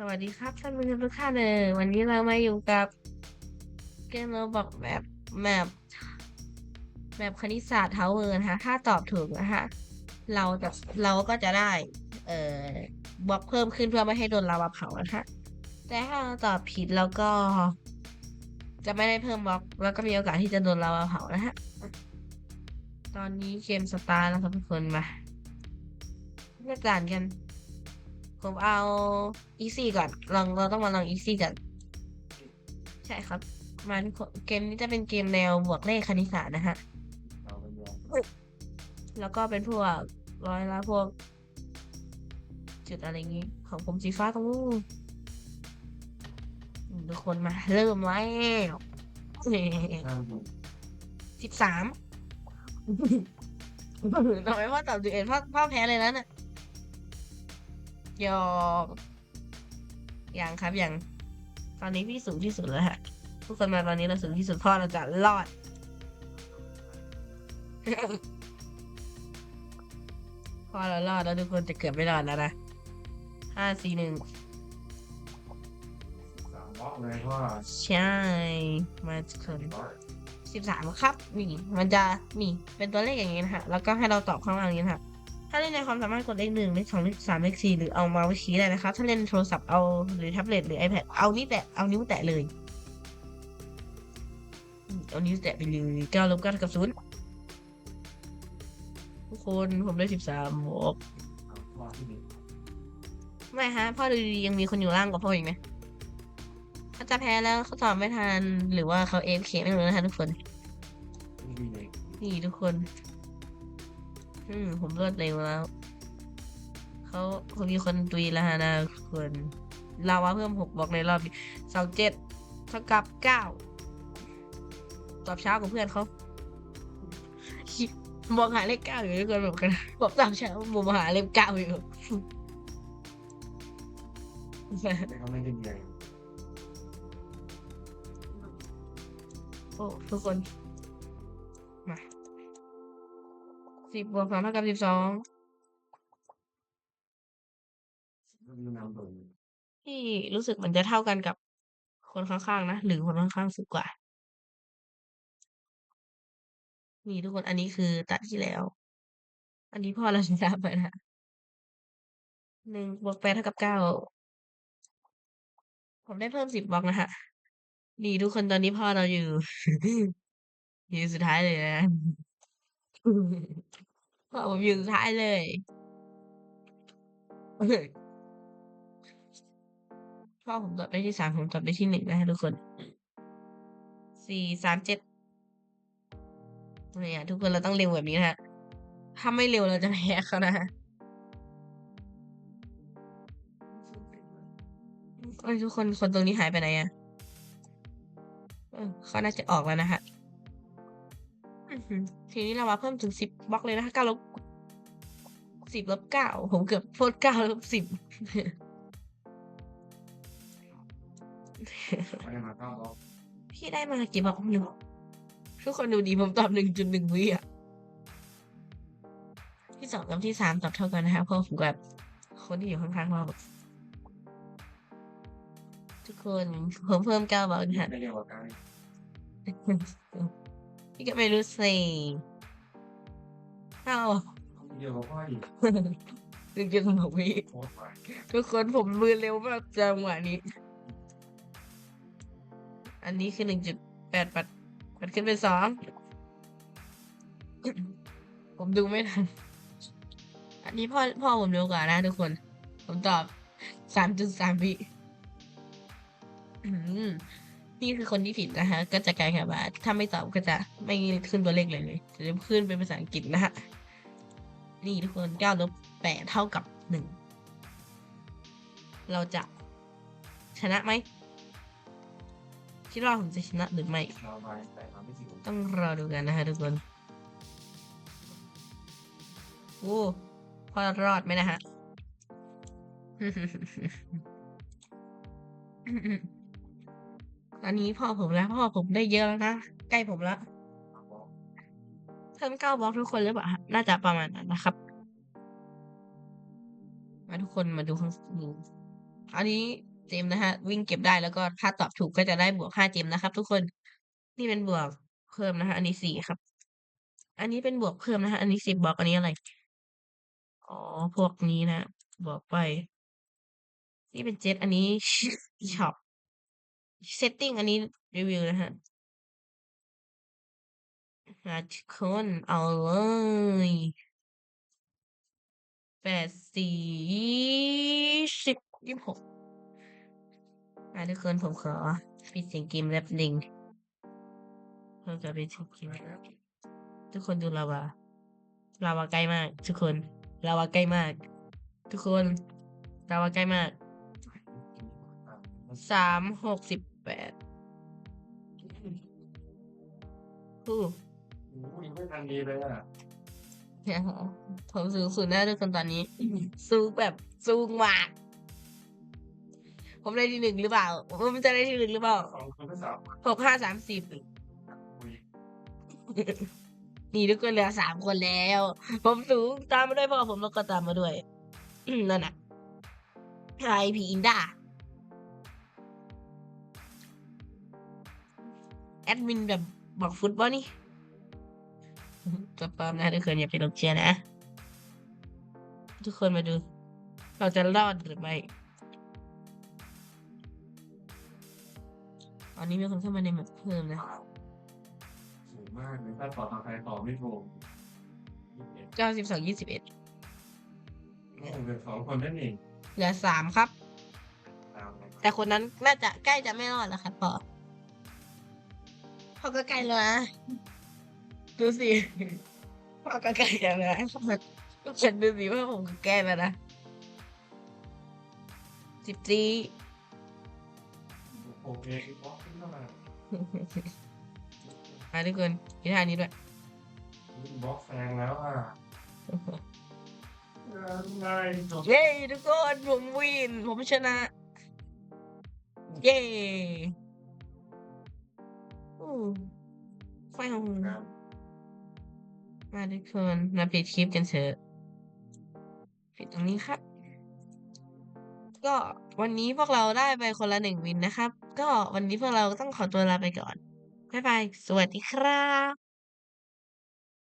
สวัสดีครับท่านผู้ชมทุกท่านเลยวันนี้เรามาอยู่กับเกมเราบอกแบบแบบแบบคณิตศาสตร์เทาเวอร์นะคะ ถ้าตอบถูกนะคะเราจะเราก็จะได้ เอ่อบล็อกเพิ่มขึ้นเพื่อไม่ให้โดนลาวาเผานะคะแต่ถ้าเราตอบผิดแล้วก็ จะไม่ได้เพิ่มบล็อก แล้วก็มีโอกาสที่จะโดนลาวาเผานะฮะตอนนี้เกมสตาร์แล้วครับทุกคนมาเลือกด่านกัน ผมเอาอีซี่ก่อนลองเราต้องมาลองอีซี่ก่อน ใช่ครับมาทุกคนเกมนี้จะเป็นเกมแนวบวกเลขคณิตศาสตร์นะฮะ แล้วก็เป็นพวกร้อยละพวก จุดอะไรอย่างงี้ ของผมสีฟ้าตรงนู้นอืมทุกคนมา เริ่มแล้วสิบสามทำไมพ่อตอบดูเอ็นพ่อพ่อแพ้เลยนะน่ะ ยอมยังครับยังตอนนี้พี่สูงที่สุดแล้วฮะทุกคนมาตอนนี้เราสูงที่สุดพ่อเราจะรอด พ่อเรารอดแล้วทุกคนจะเกือบไม่รอดแล้วนะห้าสี่หนึ่งสามบล็อกเลยว่าใช่ มาทุกคนสิบสามครับ นี่ มันจะนี่เป็นตัวเลขอย่างนี้นะฮะแล้วก็ให้เราตอบข้างล่างนี้นะฮะาเล่นในความสามารถกดเลขหนึ่งเลขสองเลขสามเลขสี่หรือเอามาไว้ชี้ได้นะครับถ้าเล่นโทรศัพท์เอาหรือแท็บเล็ตหรือ iPad เอานิ้วแตะเอานิ้วแตะเลยเอานิ้วแตะไปเลยเก้าลบเก้าเท่ากับศูนย์ทุกคนผมได้สิบสามบวกบล็อกที่หนึ่งไม่ฮะพ่อดูดียังมีคนอยู่ล่างกว่าพ่ออีกไหมถ้าจะแพ้แล้วเขาตอบไม่ทันหรือว่าเขาเอฟเคไม่รู้นะคะทุกคน นี่ทุกคน อืมผมรวดเร็วแล้ว เขาเขามีคนตุยแล้วฮะนะทุกคนลาวาเพิ่มหกบล็อกในรอบนี้สองเจ็ดเท่ากับเก้าตอบช้ากว่าเพื่อนเขามองหาเลขเก้าอยู่ทุกคนแบบกันบอกตอบช้ามองหาเลขเก้าอยู่แต่เขาไม่ได้ใหญ่โอ้ทุกคน สิบบวกสองเท่ากับสิบสองไม่มีน้ำโดนที่รู้สึกมันจะเท่ากันกับคนข้างๆนะหรือคนข้างๆสุดกว่า นี่ทุกคนอันนี้คือตัดที่แล้ว อันนี้พ่อเราชนะไปนะหนึ่งบวกแปดเท่ากับเก้าผมได้เพิ่มสิบบล็อกนะฮะดีทุกคนตอนนี้พ่อเราอยู่อยู่สุดท้ายเลยนะ พ่อผมอยู่สุดท้ายเลย พ่อผมตอบได้ที่สามผมตอบได้ที่หนึ่งนะฮะทุกคน สี่สามเจ็ดเนี่ยทุกคนเราต้องเร็วแบบนี้นะฮะ ถ้าไม่เร็วเราจะแพ้เขานะฮะโอ้ยทุกคนคนตรงนี้หายไปไหนอะเออเขาน่าจะออกแล้วนะฮะ ทีนี้เรามาเพิ่มถึงสิบบล็อกเลยนะคะเก้าลบสิบลบเก้าผมเกือบโพดเก้าลบสิบไม่ได้มาเก้าบล็อกพี่ได้มากี่บล็อกหนึ่งทุกคนดูดีผมตอบหนึ่งจุดหนึ่งวิอะ ที่สองกับที่สามตอบเท่ากันนะคะเพราะผมกับคนที่อยู่ข้างๆเราทุกคนผมเพิ่มเก้าบล็อกนะฮะ พี่ก็ไม่รู้สิเอ้าเรียกว่าพ่ออีกหนึ่งจุดสองวิโคตรไปทุกคนผมมือเร็วมากจังหวะนี้ อันนี้คือหนึ่งจุดแปดปัดปัดขึ้นเป็นสองผมดูไม่ทัน อันนี้พ่อพ่อผมเร็วกว่านะทุกคน ผมตอบสามจุดสามวิอืม นี่คือคนที่ผิดนะคะ ก็จะกลายเป็นว่าถ้าไม่ตอบก็จะไม่ขึ้นตัวเลขเลยเลยจะขึ้นเป็นภาษาอังกฤษนะฮะนี่ทุกคนเก้าลบแปดเท่ากับหนึ่งเราจะชนะไหมคิดว่าผมจะชนะหรือไม่ ต้องรอดูกันนะฮะทุกคนโอ้พอรอดไหมนะฮะ อันนี้พ่อผมแล้วพ่อผมได้เยอะแล้วนะใกล้ผมแล้วเพิ่มเก้าบล็อกทุกคนหรือเปล่าฮะน่าจะประมาณนั้นนะครับ มาทุกคนมาดูข้างดูอันนี้เจมส์นะฮะ วิ่งเก็บได้แล้วก็ถ้าตอบถูกก็จะได้บวกห้าเจมส์นะครับ ทุกคนนี่เป็นบวกเพิ่มนะฮะอันนี้สี่ครับ อันนี้เป็นบวกเพิ่มนะฮะอันนี้สิบบล็อกอันนี้อะไรอ๋อพวกนี้นะบวกไป นี่เป็นเจ็ตอันนี้ช็อป setting อันนี้รีวิวนะฮะมาทุกคนเอาเลยแปดสี่สิบยี่สิบหกอะทุกคนผมขอปิดเสียงเกมแรปลิงเพื่อจะไปถึงเกมทุกคนดูลาวาลาวาใกล้มาก ทุกคนลาวาใกล้มาก ทุกคนลาวาใกล้มาก สามหกสิบแปดอู้อู้ยังไม่ทันดีเลยอะเนี่ยฮะผมสูงสุดแน่ทุกคนตอนนี้ สูงแบบสูงมาก ผมได้ที่หนึ่งหรือเปล่า ผมจะได้ที่หนึ่งหรือเปล่าสองคนก็สามหกห้าสามสิบคุยนี่ทุกคนเหลือสามคนแล้ว ผมสูงตามมาด้วยพ่อผมแล้วก็ตามมาด้วยอืมนั่นน่ะไอพีอินดา แอดมินแบบบอกฟุตบอลนี่จะปลอมนะทุกคนอย่าไปลงเชียร์นะ ทุกคนมาดู เราจะรอดหรือไม่ตอนนี้มีคนเข้ามาในแมปเพิ่มนะสูงมากเลยถ้าตอบทางใครตอบไม่ถูกเก้าสิบสองยี่สิบเอ็ดเหลือสองคนนั่นเองเหลือสามครับตามเลยแต่คนนั้นน่าจะใกล้จะไม่รอดแล้วครับพ่อ พ่อก็ใกล้แล้วนะดูสิพ่อก็ใกล้แล้วนะฉันดูสิว่าผมก็ใกล้แล้วนะสิบจีโอเคบล็อกขึ้นเข้ามามาทุกคนกีท่านี้ด้วยบล็อกแซงแล้วอะง่ายจบเย้ทุกคนผมวิน ผมชนะ เย้อู้ไฟของครับมาทุกคนมาปิดคลิปกันเถอะปิดตรงนี้ครับ ก็วันนี้พวกเราได้ไปคนละหนึ่งวินนะครับ ก็วันนี้พวกเราต้องขอตัวลาไปก่อนบ๊ายบาย สวัสดีครับ